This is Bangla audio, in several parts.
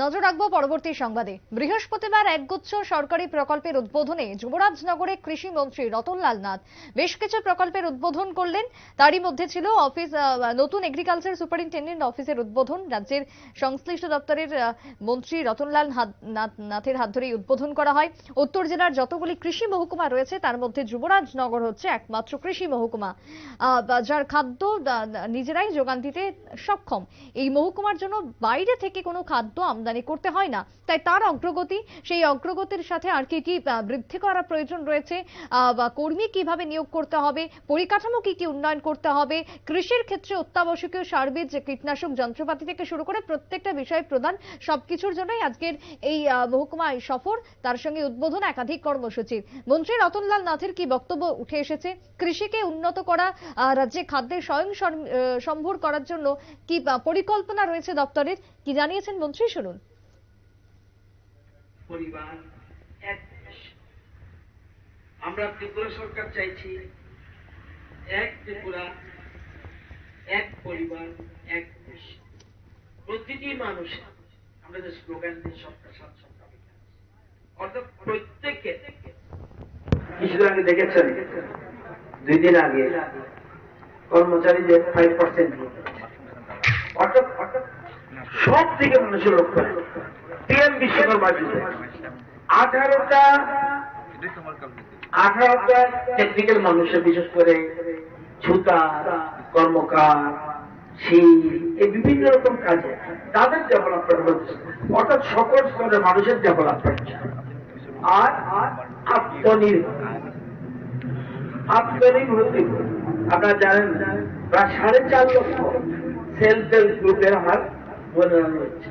নজর রাখব পরবর্তী সংবাদে। বৃহস্পতিবার একগুচ্ছ সরকারি প্রকল্পের উদ্বোধনে যুবরাজনগরে কৃষি মন্ত্রী রতনলাল নাথ বেশ কিছু প্রকল্পের উদ্বোধন করলেন। তারই মধ্যে ছিল অফিস নতুন এগ্রিকালচার সুপারিনটেন্ডেন্ট অফিসের উদ্বোধন। রাজ্যের সংশ্লিষ্ট দপ্তরের মন্ত্রী রতনলাল নাথের হাত ধরেই উদ্বোধন করা হয়। উত্তর জেলার যতগুলি কৃষি মহকুমা রয়েছে, তার মধ্যে যুবরাজনগর হচ্ছে একমাত্র কৃষি মহকুমা। যার খাদ্য নিজেরাই যোগান দিতে সক্ষম। এই মহকুমার জন্য বাইরে থেকে কোনো খাদ্য আমদানি করতে হয় না। তাই তার অগ্রগতি, সেই অগ্রগতির সাথে আর কি কি বৃদ্ধি করার প্রয়োজন রয়েছে কর্মী কীভাবে নিয়োগ করতে হবে, পরিকাঠামো কি কি উন্নয়ন করতে হবে, কৃষির ক্ষেত্রে অত্যাবশ্যকীয় সার্বিক যে কীটনাশক যন্ত্রপাতি থেকে শুরু করে প্রত্যেকটা বিষয় প্রদান সবকিছুর জন্যই আজকের এই মহকুমায় সফর, তার সঙ্গে উদ্বোধন একাধিক কর্মসূচির মন্ত্রী রতনলাল নাথের কি বক্তব্য উঠে এসেছে? কৃষিকে উন্নত করা রাজ্যে খাদ্যের স্বয়ং সম্ভর করার জন্য কি পরিকল্পনা রয়েছে দপ্তরের? কি জানিয়েছেন মন্ত্রী? শুনুন। পরিবার এক আমরা ত্রিপুরা সরকার চাইছি এক ত্রিপুরা এক পরিবার এক দেশ। প্রতিটি মানুষ আমরা যে স্লোগান দিই সবটা সাত অর্থাৎ প্রত্যেকে কিছুদিন আগে দেখেছেন? দুই দিন আগে। কর্মচারীদের ফাইভ পার্সেন্ট অর্থাৎ অর্থাৎ সব দিকে মানুষের লক্ষ্য পিএম বিশ্বকর্মা যুগে আঠারোটা আঠারোটা টেকনিক্যাল মানুষের বিশেষ করে ছুতার কর্মকার শিল এই বিভিন্ন রকম কাজে তাদের ডেভেলপমেন্ট হচ্ছে অর্থাৎ সকল স্তরের মানুষের ডেভেলপমেন্ট আর আত্মনির্ভর আত্মনির্ভর আপনারা জানেন প্রায় সাড়ে চার লক্ষ সেলফ হেল্প গ্রুপের হার মনোনয়ন হচ্ছে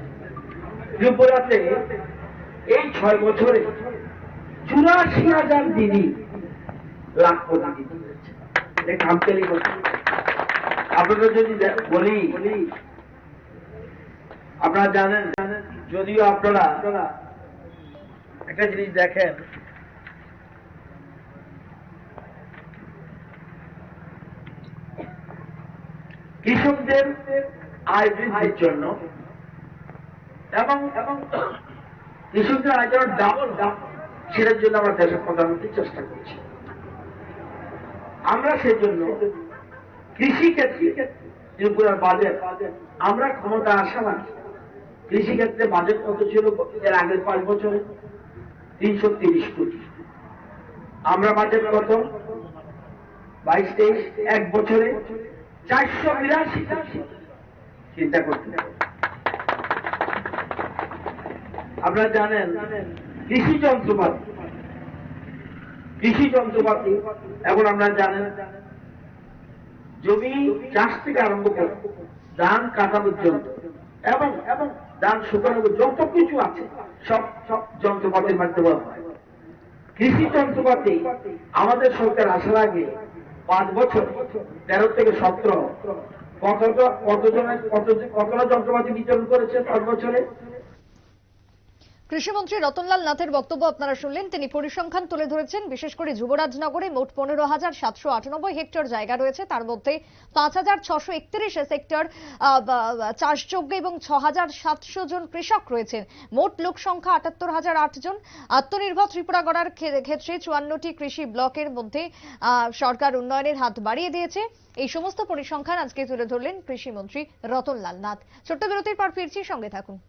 ত্রিপুরাতে এই ছয় বছরে চুরাশি হাজার দিদি লাখ কোটি দিদি এটা কামকেলি কথা আপনারা যদি বলি, আপনারা জানেন, যদিও আপনারা একটা জিনিস দেখেন, কৃষকদের আয় বৃদ্ধির জন্য। এবং এবং কৃষকদের আয় যেন ডাবল সেটার জন্য আমরা দেশের প্রধানমন্ত্রী চেষ্টা করছি। আমরা সেজন্য কৃষি ক্ষেত্রে ত্রিপুরার বাজেট, আমরা ক্ষমতা আসা না কৃষি ক্ষেত্রে বাজেট কত ছিল এর আগের পাঁচ বছরে? তিনশো তিরিশ কোটি। আমরা বাজেট কত? বাইশ, তেইশ, এক বছরে চারশো বিরাশি চিন্তা করতে। আপনারা জানেন, কৃষি যন্ত্রপাতি কৃষি যন্ত্রপাতি, এখন আমরা জানেন, জমি চাষ থেকে আরম্ভ করে ধান কাটা পর্যন্ত এবং এবং ধান শুকানো যত কিছু আছে, সব সব যন্ত্রপাতির মাধ্যমে হয় কৃষি যন্ত্রপাতি আমাদের সরকার আসার আগে পাঁচ বছর, তেরো থেকে সতেরো কতটা কতজনের কত কতটা যন্ত্রপাতি বিতরণ করেছে পাঁচ বছরে? কৃষিমন্ত্রী রতনলাল নাথের বক্তব্য আপনারা শুনলেন। তিনি পরিসংখ্যান তুলে ধরেছেন, বিশেষ করে যুবরাজনগরে মোট পনেরো হাজার সাতশো আটানব্বই হেক্টর জায়গা রয়েছে। তার মধ্যে পাঁচ হাজার ছশো একত্রিশ সেক্টর চাষযোগ্য এবং ছ হাজার সাতশো জন কৃষক রয়েছেন। মোট লোক সংখ্যা আটাত্তর হাজার আট জন। আত্মনির্ভর ত্রিপুরা গড়ার ক্ষে- ক্ষেত্রে চুয়ান্নটি কৃষি ব্লকের মধ্যে সরকার উন্নয়নের হাত বাড়িয়ে দিয়েছে। এই সমস্ত পরিসংখ্যান আজকে তুলে ধরলেন কৃষিমন্ত্রী রতনলাল নাথ। ছোট্ট বিরতির পর ফিরছি, সঙ্গে থাকুন।